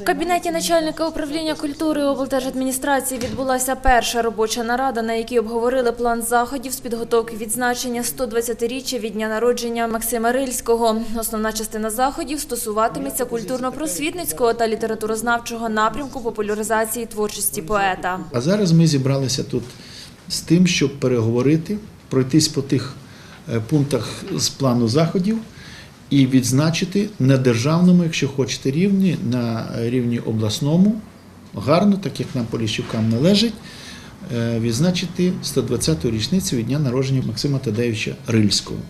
В кабінеті начальника управління культури облдержадміністрації відбулася перша робоча нарада, на якій обговорили план заходів з підготовки відзначення 120-річчя від дня народження Максима Рильського. Основна частина заходів стосуватиметься культурно-просвітницького та літературознавчого напрямку популяризації творчості поета. А зараз ми зібралися тут з тим, щоб переговорити, пройтись по тих е, пунктах з плану заходів і відзначити на державному, якщо хочете, рівні, на рівні обласному, гарно, так як нам Поліщукам належить, е, відзначити 120-ту річницю від дня народження Максима Тадеєвича Рильського.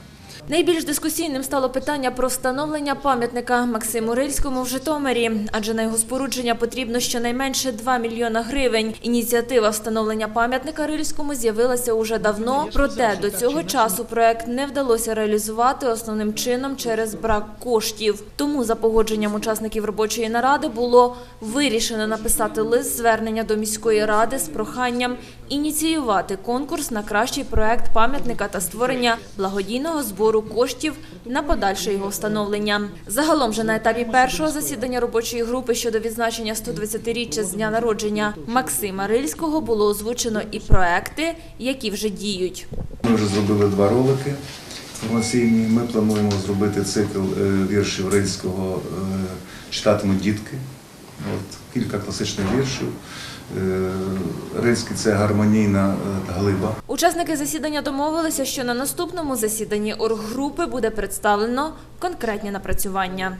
Найбільш дискусійним стало питання про встановлення пам'ятника Максиму Рильському в Житомирі, адже на його спорудження потрібно щонайменше 2 мільйона гривень. Ініціатива встановлення пам'ятника Рильському з'явилася уже давно, проте до цього часу проект не вдалося реалізувати основним чином через брак коштів. Тому за погодженням учасників робочої наради було вирішено написати лист звернення до міської ради з проханням ініціювати конкурс на кращий проект пам'ятника та створення благодійного збору коштів на подальше його встановлення. Загалом же на етапі першого засідання робочої групи щодо відзначення 120-річчя з дня народження Максима Рильського було озвучено і проекти, які вже діють. Ми вже зробили два ролики інформаційні. Ми плануємо зробити цикл е, віршів Рильського е, читатимуть дітки. От, кілька класичних віршів. Е, Рильський це гармонійна е, глиба. Учасники засідання домовилися, що на наступному засіданні орггрупи буде представлено конкретні напрацювання.